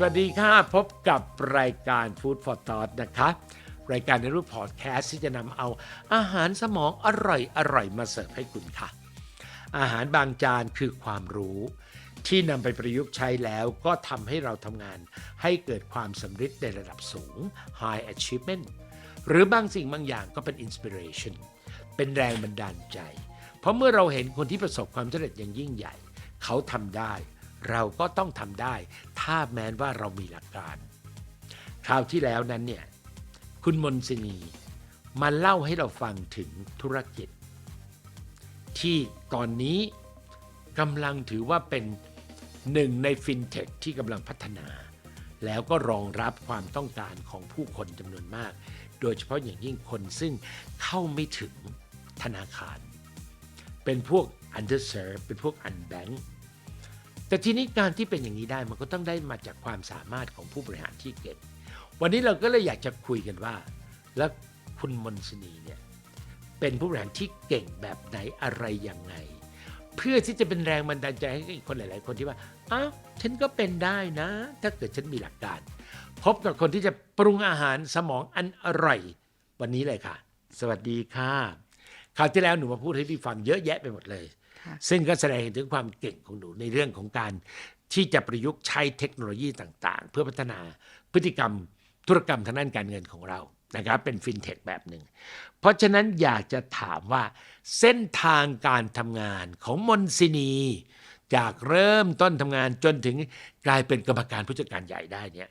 สวัสดีค่ะ พบกับรายการ Food for Thought นะคะ รายการในรูปพอดแคสต์ที่จะนำเอาอาหารสมองอร่อยอร่อยมาเสิร์ฟให้คุณค่ะ อาหารบางจานคือความรู้ ที่นำไปประยุกต์ใช้แล้วก็ทำให้เราทำงานให้เกิดความสำเร็จในระดับสูง High Achievement หรือบางสิ่งบางอย่างก็เป็น Inspiration เป็นแรงบันดาลใจ เพราะเมื่อเราเห็นคนที่ประสบความสำเร็จอย่างยิ่งใหญ่ เขาทำได้ เราก็ต้องทำได้ ถ้าแม้นว่าเรามีหลักการ คราวที่แล้วนั้นเนี่ยคุณมนสินีมาเล่าให้เราฟังถึงธุรกิจ ที่ตอนนี้กำลังถือว่าเป็นหนึ่งในฟินเทคที่กำลังพัฒนา แล้วก็รองรับความต้องการของผู้คนจำนวนมาก โดยเฉพาะอย่างยิ่งคนซึ่งเข้าไม่ถึงธนาคาร เป็นพวก underserved เป็นพวก unbanked แต่ทีนี้การที่เป็นอย่างนี้ได้มันก็ต้องได้มาจากความสามารถของผู้บริหารที่เก่งวันนี้เราก็เลยอยากจะคุยกันว่า แล้วคุณมนสนีเนี่ยเป็นผู้บริหารที่เก่งแบบไหนอะไรยังไง เพื่อที่จะเป็นแรงบันดาลใจให้กับคนหลาย ๆ คนที่ว่าอ้าวฉันก็เป็นได้นะ ถ้าเกิดฉันมีหลักการ พบกับคนที่จะปรุงอาหารสมองอันอร่อย วันนี้เลยค่ะ สวัสดีค่ะคราวที่แล้วหนูมาพูดให้พี่ฟังเยอะแยะไปหมดเลย ซึ่งก็แสดงถึงความเก่งของหนูในเรื่องของการที่จะประยุกต์ใช้เทคโนโลยีต่างๆ เพื่อพัฒนาพฤติกรรมธุรกรรมทางด้านการเงินของเรานะครับเป็นฟินเทคแบบหนึ่ง เพราะฉะนั้นอยากจะถามว่าเส้นทางการทำงานของมนซินี จากเริ่มต้นทำงานจนถึงกลายเป็นกรรมการผู้จัดการใหญ่ได้เนี่ย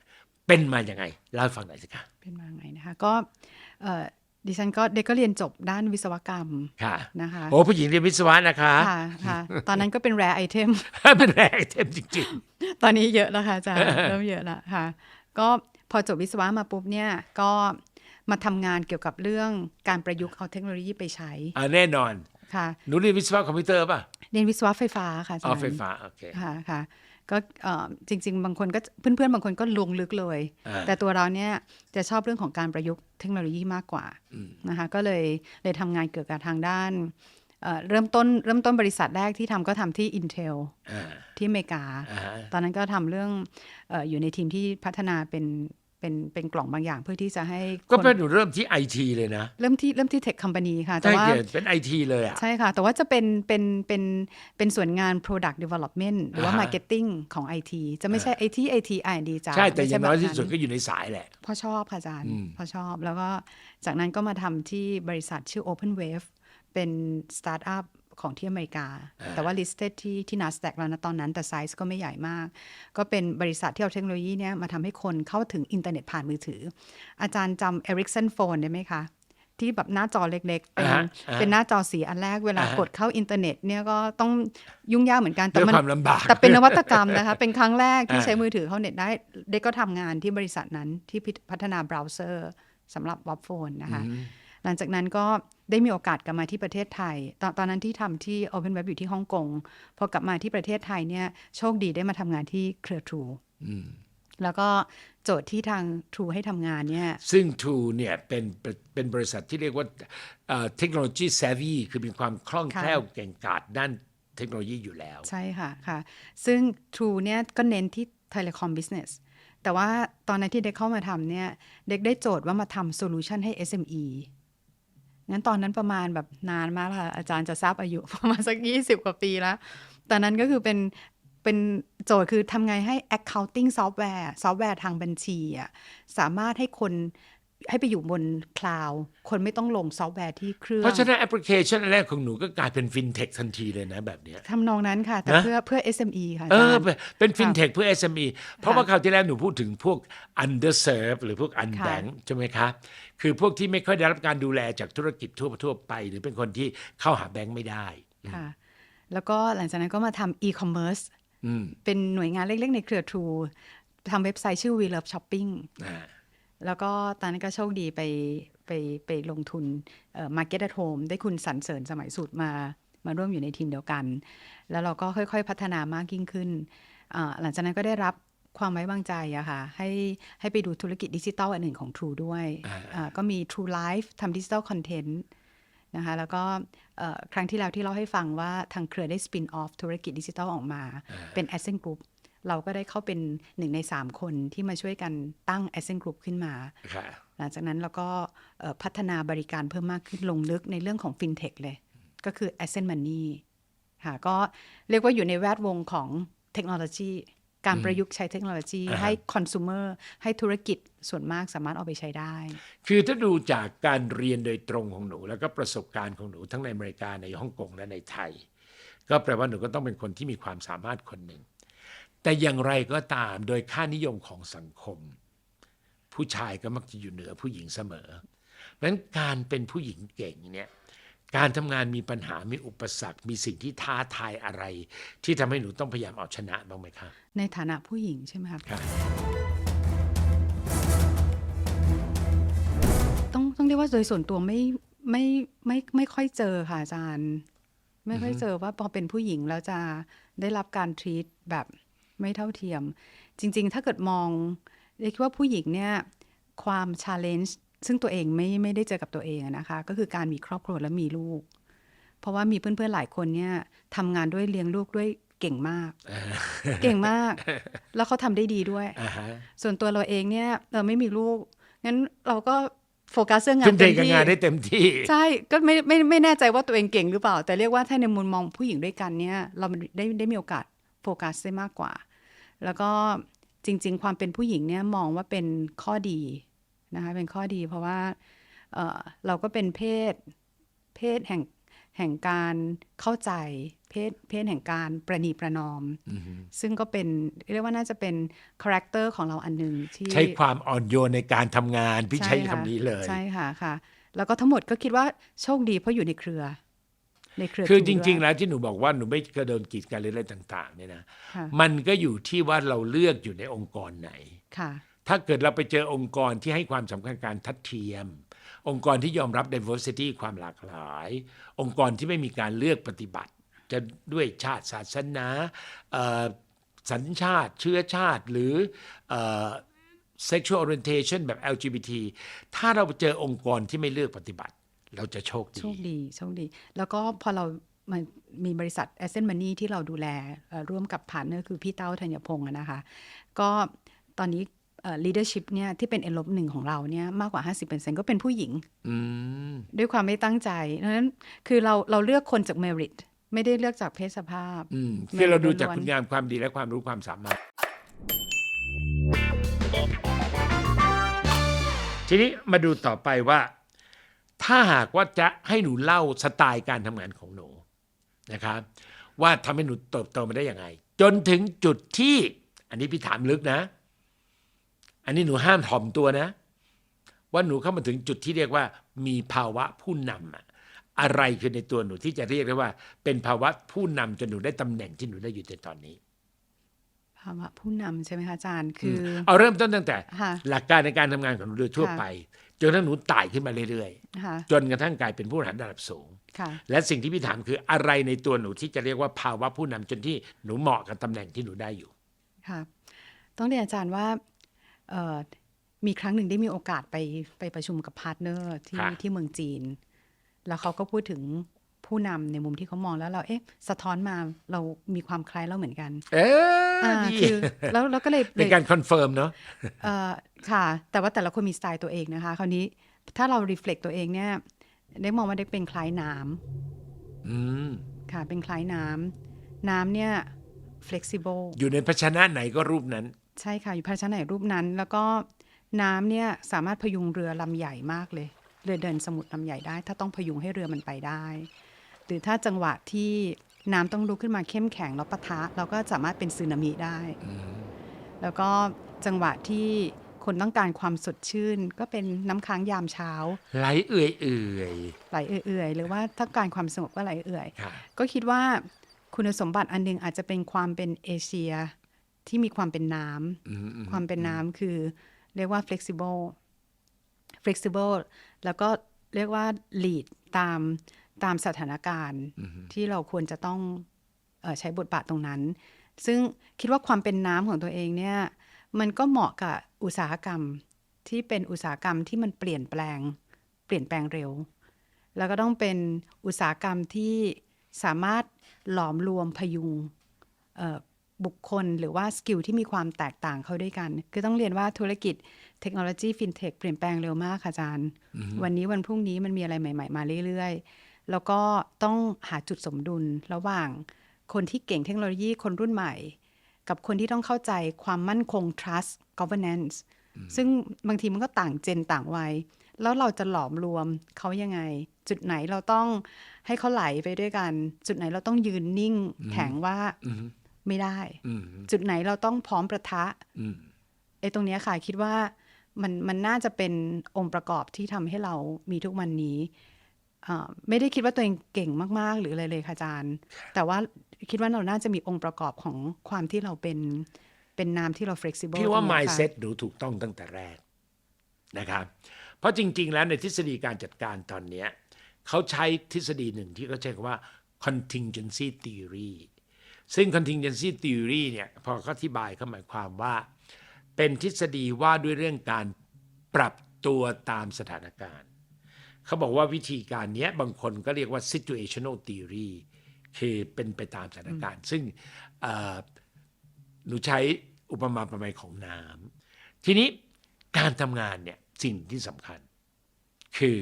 เป็นมาอย่างไงเล่าให้ฟังหน่อยสิคะเป็นมาไงนะคะก็เอ่อ ดิฉันก็เด็กก็เรียนจบด้านวิศวกรรมค่ะนะคะโอ้ผู้หญิงเรียนวิศวะนะคะค่ะค่ะตอนนั้นก็เป็นแรไอเทมเป็นแรงไอเทมจริงตอนนี้เยอะแล้วค่ะอาจารย์เริ่มเยอะแล้วค่ะ ก็พอจบวิศวะมาปุ๊บเนี่ยก็มาทำงานเกี่ยวกับเรื่องการประยุกต์เอาเทคโนโลยีไปใช้ๆอ่าแน่นอนค่ะหนูเรียนวิศวะคอมพิวเตอร์ป่ะเรียนวิศวะไฟฟ้าค่ะอาจารอ๋อย์ไฟฟ้าโอเคค่ะค่ะ ก็เอ่อจริง ๆ บางคนก็เพื่อนๆ บางคนก็ลงลึกเลยอ่าแต่ตัวเราเนี่ยจะชอบเรื่องของการประยุกต์เทคโนโลยีมากกว่านะคะก็เลยเลยทำงานเกี่ยวกับทางด้านเอ่อเริ่มต้นเริ่มต้นบริษัทแรกที่ทำก็ทำที่ Intel อ่าที่อเมริกาอ่าฮะตอนนั้นก็ทำเรื่องเอออยู่ในทีมที่พัฒนาเป็น เป็นเป็นกล่องบางอย่างเพื่อที่จะให้ก็คนเป็นหนูเริ่มที่ไอทีเลยนะ เริ่มที่เริ่มที่เทคคอมพานีค่ะแต่ใช่ว่าเกิดเป็นไอทีเลยอะ ใช่ค่ะ แต่ว่าจะเป็นเป็นเป็นเป็นส่วนงาน product development หรือว่าอ่าฮะ marketing ของ IT จะไม่ใช่ IT IT R&D จ้าใช่ แต่อย่างน้อยไม่ที่ใช่แบบสุดก็อยู่ในสายแหละเพราะชอบค่ะอาจารย์อืมเพราะชอบแล้วก็จากนั้นก็มาทำที่บริษัทชื่อ Open Wave เป็นสตาร์ทอัพ ของที่อเมริกา แต่ว่า listed ที่ที่ NASDAQ แล้วนะตอนนั้นแต่ไซส์ก็ไม่ใหญ่มาก ก็เป็นบริษัทที่เอาเทคโนโลยีเนี้ยมาทำให้คนเข้าถึงอินเทอร์เน็ตผ่านมือถือ อาจารย์จำ Ericsson Phone ได้ไหมคะ ที่แบบหน้าจอเล็กๆ เป็นอ่าฮะอ่าฮะเป็นหน้าจอสีอันแรกเวลาอ่าฮะกดเข้าอินเทอร์เน็ตเนี่ยก็ต้องยุ่งยากเหมือนกันแต่ด้วยมันความลำบากแต่เป็นนวัตกรรมนะคะ เป็นครั้งแรกที่อ่าใช้มือถือเข้าเน็ตได้เด็กก็ทำงานที่บริษัทนั้นที่พัฒนาเบราว์เซอร์สำหรับวับโฟนนะคะ หลังจากนั้นก็ได้มีโอกาสกลับมาที่ประเทศไทย ตอนตอนนั้นที่ทำที่ Open Web อยู่ที่ฮ่องกงพอกลับมาที่ประเทศไทยเนี่ยโชคดีได้มาทำงานที่เครือ True แล้วก็โจทย์ที่ทาง True ให้ทำงานเนี่ย ซึ่ง True เนี่ยเป็นเป็นเป็นบริษัทที่เรียกว่าเทคโนโลยี savvy คือมีความคล่องแคล่วเก่งกาจด้านเทคโนโลยีอยู่แล้ว ใช่ค่ะค่ะ ซึ่ง True เนี่ยก็เน้นที่ Telecom Business แต่ว่าตอนนั้นที่เด็กเข้ามาทำเนี่ย เด็กได้โจทย์ว่ามาทำโซลูชันให้ SME งั้นตอนนั้นประมาณแบบนานมากแล้วค่ะอาจารย์จะทราบอายุประมาณสักยี่สิบกว่าปีแล้ว ตอนนั้นก็คือเป็นเป็นโจทย์คือทำไงให้ accounting software ซอฟต์แวร์ทางบัญชีอะสามารถให้คน ให้ไปอยู่บนคลาวด์คนไม่ต้องลงซอฟต์แวร์ที่เครื่อง เพราะฉะนั้นแอปพลิเคชันอันแรกของหนูก็กลายเป็นฟินเทคทันทีเลยนะแบบเนี้ยทำนองนั้นค่ะ แต่นะเพื่อเพื่อ SME ค่ะอาเอจาอรย์เป็นเป็นฟินเทคเพื่อ SME เพราะว่าคราวที่แล้วหนูพูดถึงพวก underserved หรือพวก unbanked ใช่ไหมคะ คือพวกที่ไม่ค่อยได้รับการดูแลจากธุรกิจทั่วทั่วไป หรือเป็นคนที่เข้าหาแบงค์ไม่ได้ค่ะ แล้วก็หลังจากนั้นก็มาทำ e-commerce เป็นหน่วยงานเล็กๆ ในเครือ True ทำเว็บไซต์ชื่อ We Love Shopping อ่า แล้วก็ตอนนั้นก็โชคดีไปไปไปลงทุนเอ่อ Market at Home ได้คุณสรรเสริญสมัยสุดมามาร่วมอยู่ในทีมเดียวกัน แล้วเราก็ค่อยๆพัฒนามากยิ่งขึ้นอ่าหลังจากนั้นก็ได้รับความไว้วางใจอะค่ะให้ให้ไปดูธุรกิจดิจิทัลอันหนึ่งของ True ด้วยอ่าก็มี True Life ทำดิจิทัลคอนเทนต์นะคะแล้วก็เอ่อครั้งที่แล้วที่เล่าให้ฟังว่าทางเครือได้สปินออฟธุรกิจดิจิทัลออกมาเป็น a s c e n t Group เราก็ได้เข้าเป็นหนึ่งใน 3 คนที่มาช่วยกันตั้ง a s c e n Group ขึ้นมาค่ะหลังจากนั้นเราก็เอ่อพัฒนาบริการเพิ่มมากขึ้นลงลึกในเรื่องของ FinTech เลย ก็คือ Asset Money ค่ะก็เรียกว่าอยู่ในแวดวงของเทคโนโลยีการประยุกต์ใช้เทคโนโลยีอ่าฮะให้ consumer ให้ธุรกิจส่วนมากสามารถเอาไปใช้ได้ คือถ้าดูจากการเรียนโดยตรงของหนู แล้วก็ประสบการณ์ของหนูทั้งในอเมริกาในฮ่องกงและในไทย ก็แปลว่าหนูก็ต้องเป็นคนที่มีความสามารถคนหนึ่ง แต่อย่างไรก็ตามโดยค่านิยมของสังคม ผู้ชายก็มักจะอยู่เหนือผู้หญิงเสมอเพราะฉะนั้นการเป็นผู้หญิงเก่งเนี่ยการทำงานมีปัญหา มีอุปสรรค มีสิ่งที่ท้าทายอะไร ที่ทำให้หนูต้องพยายามเอาชนะบ้างไหมคะ ในฐานะผู้หญิงใช่ไหมครับค่ะต้องต้องเรียกว่าโดยส่วนตัวไม่ไม่ไม่ไม่ค่อยเจอค่ะอาจารย์ ไม่ค่อยเจอว่าพอเป็นผู้หญิงแล้วจะได้รับการทรีตแบบ ไม่เท่าเทียม จริง ๆ ถ้าเกิดมองเรียกว่าผู้หญิงเนี่ยความชาเลนจ์ซึ่งตัวเองไม่ไม่ได้เจอกับตัวเองอะนะคะ ก็คือการมีครอบครัวและมีลูก เพราะว่ามีเพื่อนๆหลายคนเนี่ยทำงานด้วยเลี้ยงลูกด้วยเก่งมาก เก่งมาก แล้วเขาทำได้ดีด้วยอ่าฮะส่วนตัวเราเองเนี่ยเราไม่มีลูก งั้นเราก็โฟกัสเรื่องงาทุ่นมเทเต็มกับที่งานได้เต็มที่ ใช่ ก็ไม่ไม่ไม่แน่ใจว่าตัวเองเก่งหรือเปล่า แต่เรียกว่าถ้าในมุมมองผู้หญิงด้วยกันเนี่ย เราได้ได้มีโอกาสโฟกัสได้มากกว่า แล้วก็จริง ๆ ความเป็นผู้หญิงเนี่ยมองว่าเป็นข้อดีนะคะเป็นข้อดีเพราะว่าเอ่อเราก็เป็นเพศเพศแห่งแห่งการเข้าใจเพศเพศแห่งการประนีประนอม ซึ่งก็เป็นเรียกว่าน่าจะเป็นคาแรคเตอร์ของเราอันหนึ่งที่ใช้ความอ่อนโยนในการทำงานพี่ใช้ค่ะคำนี้เลย ใช่ค่ะค่ะ แล้วก็ทั้งหมดก็คิดว่าโชคดีเพราะอยู่ในเครือ ในเครือคือทูจริงๆด้วยแล้วที่หนูบอกว่าหนูไม่กระโดนกีดกันหรืออะไรต่าง ๆ เนี่ยนะค่ะมันก็อยู่ที่ว่าเราเลือกอยู่ในองค์กรไหนค่ะ ถ้าเกิดเราไปเจอองค์กรที่ให้ความสำคัญการทัดเทียม องค์กรที่ยอมรับ diversity ความหลากหลาย องค์กรที่ไม่มีการเลือกปฏิบัติ จะด้วยชาติศาสนาเอ่อสัญชาติเชื้อชาติหรือเอ่อ sexual orientation แบบ LGBT ถ้าเราเจอองค์กรที่ไม่เลือกปฏิบัติ เราจะโชคดี โชคดีโชคดี แล้วก็พอเรามันมีบริษัท Ascent Money ที่เราดูแลเอ่อร่วมกับพาร์ทเนอร์คือพี่เต้าธัญพงศ์อะนะคะ ก็ตอนนี้เอ่อ leadership เนี่ยที่เป็น N ลบหนึ่งของเราเนี่ยมากกว่า 50%ก็เป็นผู้หญิงอืมด้วยความไม่ตั้งใจดังนั้นคือเราเราเลือกคนจาก merit ไม่ได้เลือกจากเพศสภาพอืมคือเราดูจากล้วนๆคุณงามความดีและความรู้ความสามารถ ทีนี้มาดูต่อไปว่า ถ้าหากว่าจะให้หนูเล่าสไตล์การทำงานของหนูนะครับว่าทำให้หนูเติบโตมาได้ยังไง จนถึงจุดที่ อันนี้พี่ถามลึกนะ อันนี้หนูห้ามถ่อมตัวนะ ว่าหนูเข้ามาถึงจุดที่เรียกว่า มีภาวะผู้นำอะอะไรคือในตัวหนูที่จะเรียกได้ว่า เป็นภาวะผู้นำจนหนูได้ตำแหน่งที่หนูได้อยู่ในตอนนี้ภาวะผู้นำใช่ไหมคะอาจารย์คืออเอาเริ่มต้นตั้งแต่ค่ะหลักการในการทำงานของหนูโดยทั่วค่ะไป จนกระทั่งหนูไต่ขึ้นมาเรื่อยค่ะๆจนกระทั่งกลายเป็นผู้บริหารระดับสูงค่ะและสิ่งที่พี่ถามคืออะไรในตัวหนูที่จะเรียกว่าภาวะผู้นำจนที่หนูเหมาะกับตำแหน่งที่หนูได้อยู่ค่ะต้องเรียนอาจารย์ว่าเอ่อมีครั้งหนึ่งได้มีโอกาสไปไปประชุมกับพาร์ทเนอร์ที่ค่ะที่เมืองจีน แล้วเขาก็พูดถึง ผู้นำในมุมที่เขามองแล้วเราเอ๊ะสะท้อนมาเรามีความคล้ายเราเหมือนกัน เอออ่าดีคือแล้วเราก็เลยเป็นเลยการคอนเฟิร์มเนาะเอ่อค่ะ แต่ว่าแต่ละคนมีสไตล์ตัวเองนะคะ คราวนี้ถ้าเรา reflect ตัวเองเนี่ยได้มองว่าได้เป็นคล้ายน้ำอืมค่ะเป็นคล้ายน้ำน้ำเนี่ย flexible อยู่ในภาชนะไหนก็รูปนั้น ใช่ค่ะ อยู่ภาชนะไหนรูปนั้น แล้วก็น้ำเนี่ยสามารถพยุงเรือลำใหญ่มากเลย เรือเดินสมุทรลำใหญ่ได้ ถ้าต้องพยุงให้เรือมันไปได้ หรือถ้าจังหวะที่น้ำต้องลุกขึ้นมาเข้มแข็งแล้วปะทะ เราก็สามารถเป็นสึนามิได้ แล้วก็จังหวะที่คนต้องการความสดชื่น ก็เป็นน้ำค้างยามเช้า ไหลเอื่อยเอื่อยไหลเอื่อยๆหรือว่าถ้าการความสงบก็ไหลเอื่อยๆค่ะก็คิดว่าคุณสมบัติอันหนึงอาจจะเป็นความเป็นเอเชียที่มีความเป็นน้ำอืมอืมความเป็นน้ำคือเรียกว่า flexible flexible แล้วก็เรียกว่า lead ตาม ตามสถานการณ์ที่เราควรจะต้องเออใช้บทบาทตรงนั้น ซึ่งคิดว่าความเป็นน้ำของตัวเองเนี่ย มันก็เหมาะกับอุตสาหกรรมที่เป็นอุตสาหกรรมที่มันเปลี่ยนแปลง เปลี่ยนแปลงเร็ว แล้วก็ต้องเป็นอุตสาหกรรมที่สามารถหลอมรวมพยุงเอ่อบุคคลหรือว่าสกิลที่มีความแตกต่างเข้าด้วยกัน คือต้องเรียนว่าธุรกิจเทคโนโลยีฟินเทคเปลี่ยนแปลงเร็วมากค่ะอาจารย์ วันนี้วันพรุ่งนี้มันมีอะไรใหม่ ๆ มาเรื่อย ๆ แล้วก็ต้องหาจุดสมดุลระหว่างคนที่เก่งเทคโนโลยีคนรุ่นใหม่ กับคนที่ต้องเข้าใจความมั่นคง trust governance ซึ่งบางทีมันก็ต่างเจนต่างวัย แล้วเราจะหลอมรวมเขายังไง จุดไหนเราต้องให้เขาไหลไปด้วยกัน จุดไหนเราต้องยืนนิ่งแข็งว่าไม่ได้อืมจุดไหนเราต้องพร้อมประทะอืมไอ้ตรงเนี้ยค่ะคิดว่ามันมันน่าจะเป็นองค์ประกอบที่ทำให้เรามีทุกวันนี้อ่า ไม่ได้คิดว่าตัวเองเก่งมาก ๆ หรืออะไรเลยค่ะอาจารย์ แต่ว่าคิดว่าเราน่าจะมีองค์ประกอบของความที่เราเป็นเป็นนามที่เรา flexible พี่ว่าตรงเนี้ยค่ะ mindset หนูถูกต้องตั้งแต่แรกนะครับ เพราะจริง ๆ แล้วในทฤษฎีการจัดการตอนเนี้ยเขาใช้ทฤษฎีหนึ่งที่เขาใช้คำว่า contingency theory ซึ่ง contingency theory เนี่ยพอเขาอธิบายเขาหมายความว่า เป็นทฤษฎีว่าด้วยเรื่องการปรับตัวตามสถานการณ์ เขาบอกว่าวิธีการเนี้ยบางคนก็เรียกว่า situational theory คือเป็นไปตามสถานการณ์ ซึ่งเอ่อหนูใช้อุปมาประไมยของน้ำทีนี้การทำงานเนี่ยสิ่งที่สำคัญคือ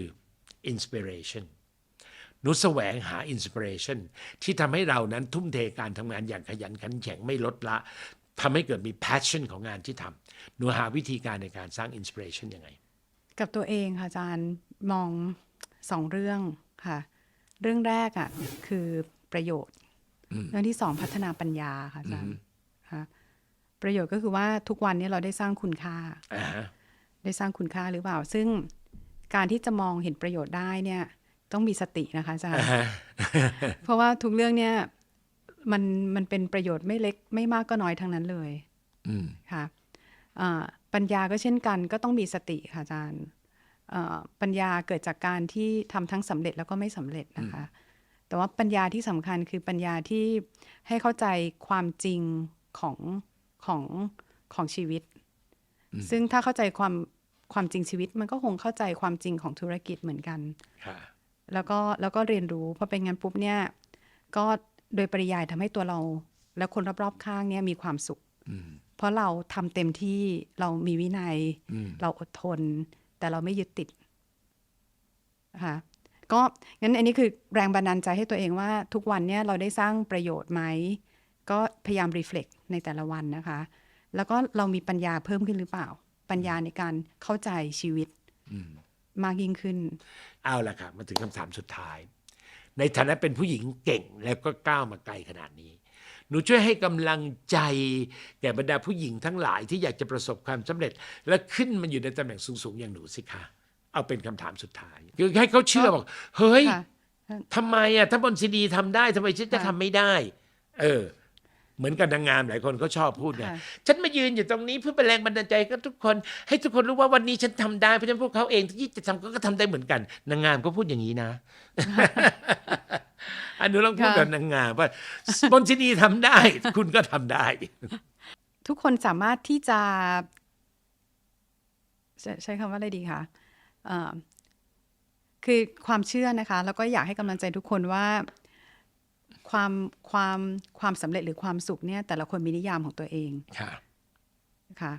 inspiration หนูแสวงหา inspiration ที่ทำให้เรานั้นทุ่มเทการทำงานอย่างขยันขันแข็งไม่ลดละทำให้เกิดมี passion ของงานที่ทำหนูหาวิธีการในการสร้าง inspiration ยังไง กับตัวเองค่ะอาจารย์มองสองเรื่องค่ะ เรื่องแรกอะคือประโยชน์ เรื่องที่สองพัฒนาปัญญาค่ะอาจารย์ค่ะประโยชน์ก็คือว่าทุกวันนี้เราได้สร้างคุณค่าอ่าฮะได้สร้างคุณค่าหรือเปล่า ซึ่งการที่จะมองเห็นประโยชน์ได้เนี่ย ต้องมีสตินะคะอาจารย์เพราะว่าทุกเรื่องเนี่ยมันมันเป็นประโยชน์ไม่เล็กไม่มากก็น้อยทั้งนั้นเลยอืมค่ะอ่า ปัญญาก็เช่นกัน ก็ต้องมีสติค่ะอาจารย์อ่าปัญญาเกิดจากการที่ทำทั้งสำเร็จแล้วก็ไม่สำเร็จนะคะ แต่ว่าปัญญาที่สำคัญคือปัญญาที่ให้เข้าใจความจริงของของของชีวิต ซึ่งถ้าเข้าใจความความจริงชีวิต มันก็คงเข้าใจความจริงของธุรกิจเหมือนกันค่ะแล้วก็แล้วก็เรียนรู้พอเป็นงั้นปุ๊บเนี่ยก็โดยปริยายทำให้ตัวเรา และคนรอบๆข้างเนี่ยมีความสุขเพ ราะเราทำเต็มที่เรามีวินัย เราอดทน แต่เราไม่ยึดติดค่ะก็งั้นอันนี้คือแรงบันดาลใจให้ตัวเองว่าทุกวันเนี่ยเราได้สร้างประโยชน์ไหม ก็พยายามรีเฟล็กในแต่ละวันนะคะ แล้วก็เรามีปัญญาเพิ่มขึ้นหรือเปล่า ปัญญาในการเข้าใจชีวิตมากยิ่งขึ้น เอาละค่ะ มาถึงคำถามสุดท้าย ในฐานะเป็นผู้หญิงเก่งแล้วก็ก้าวมาไกลขนาดนี้ หนูช่วยให้กำลังใจแก่บรรดาผู้หญิงทั้งหลายที่อยากจะประสบความสำเร็จ และขึ้นมาอยู่ในตำแหน่งสูงๆอย่างหนูสิคะเอาเป็นคำถามสุดท้ายคือให้เขาเชื่อบอกเฮ้ยค่ะทำไมอะถ้าบนซีดีทำได้ทำไมฉันจะค่ะทำไม่ได้ เออ เหมือนกับนางงามหลายคนเขาชอบพูดไงค่ะฉันมายืนอยู่ตรงนี้เพื่อเป็นแรงบันดาลใจกับทุกคน ให้ทุกคนรู้ว่าวันนี้ฉันทำได้เพราะฉะนั้นพวกเขาเองที่จะทำก็ทำได้เหมือนกันนางงามก็พูดอย่างนี้นะ อันนู้ลองพูดกับนางงามว่าบนซีดีทำได้ คุณก็ทำได้ ทุกคนสามารถที่จะใช้ใช้คำว่าอะไรดีคะเอ่อคือความเชื่อนะคะ แล้วก็อยากให้กำลังใจทุกคนว่าความความความสำเร็จหรือความสุขเนี่ย แต่ละคนมีนิยามของตัวเอง ค่ะ ค่ะ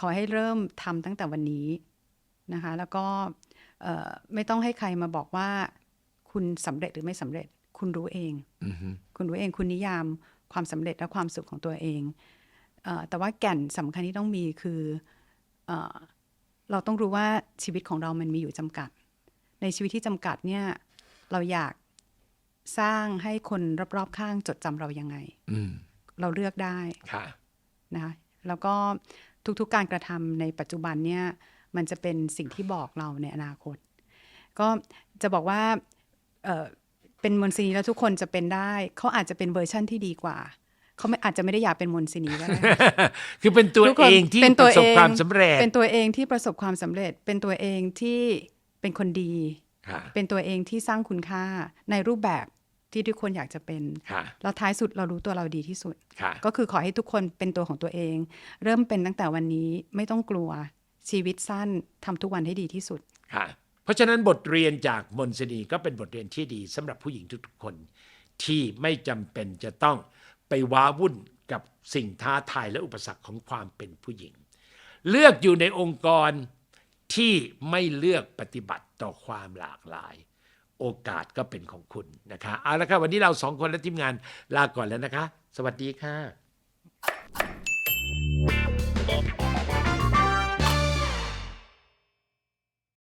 ขอให้เริ่มทำตั้งแต่วันนี้นะคะ แล้วก็เอ่อไม่ต้องให้ใครมาบอกว่าคุณสำเร็จหรือไม่สำเร็จ คุณรู้เองอือฮึคุณรู้เองคุณนิยามความสำเร็จและความสุขของตัวเองเออแต่ว่าแก่นสำคัญที่ต้องมีคือเออเราต้องรู้ว่าชีวิตของเรามันมีอยู่จำกัด ในชีวิตที่จำกัดเนี่ย เราอยากสร้างให้คนรอบๆข้างจดจำเรายังไงอืมเราเลือกได้ค่ะนะคะแล้วก็ทุกๆการกระทำในปัจจุบันเนี่ย มันจะเป็นสิ่งที่บอกเราในอนาคต ก็จะบอกว่า เอ่อเป็นมนต์ซินีแล้วทุกคนจะเป็นได้ เขาอาจจะเป็นเวอร์ชั่นที่ดีกว่า เขาไม่อาจจะไม่ได้อยากเป็นมนต์ซินีก็ได้คือเป็นตัวทุกคนเองที่เป็นปตัวระสบเองความสำเร็จ เป็นตัวเองที่ประสบความสำเร็จ เป็นตัวเองที่เป็นคนดีค่ะเป็นตัวเองที่สร้างคุณค่าในรูปแบบที่ทุกคนอยากจะเป็นค่ะแล้วท้ายสุดเรารู้ตัวเราดีที่สุดค่ะก็คือขอให้ทุกคนเป็นตัวของตัวเอง เริ่มเป็นตั้งแต่วันนี้ไม่ต้องกลัวชีวิตสั้นทำทุกวันให้ดีที่สุดค่ะเพ ราะฉะนั้นบทเรียนจากมนสนีก็เป็นบทเรียนที่ดีสำหรับผู้หญิงทุกๆคน ที่ไม่จำเป็นจะต้องไปว้าวุ่นกับสิ่งท้าทายและอุปสรรคของความเป็นผู้หญิง เลือกอยู่ในองค์กรที่ไม่เลือกปฏิบัติต่อความหลากหลาย โอกาสก็เป็นของคุณนะคะเอาละครับวันนี้เราสองคนและทีมงานลาก่อนแล้วนะคะ สวัสดีค่ะ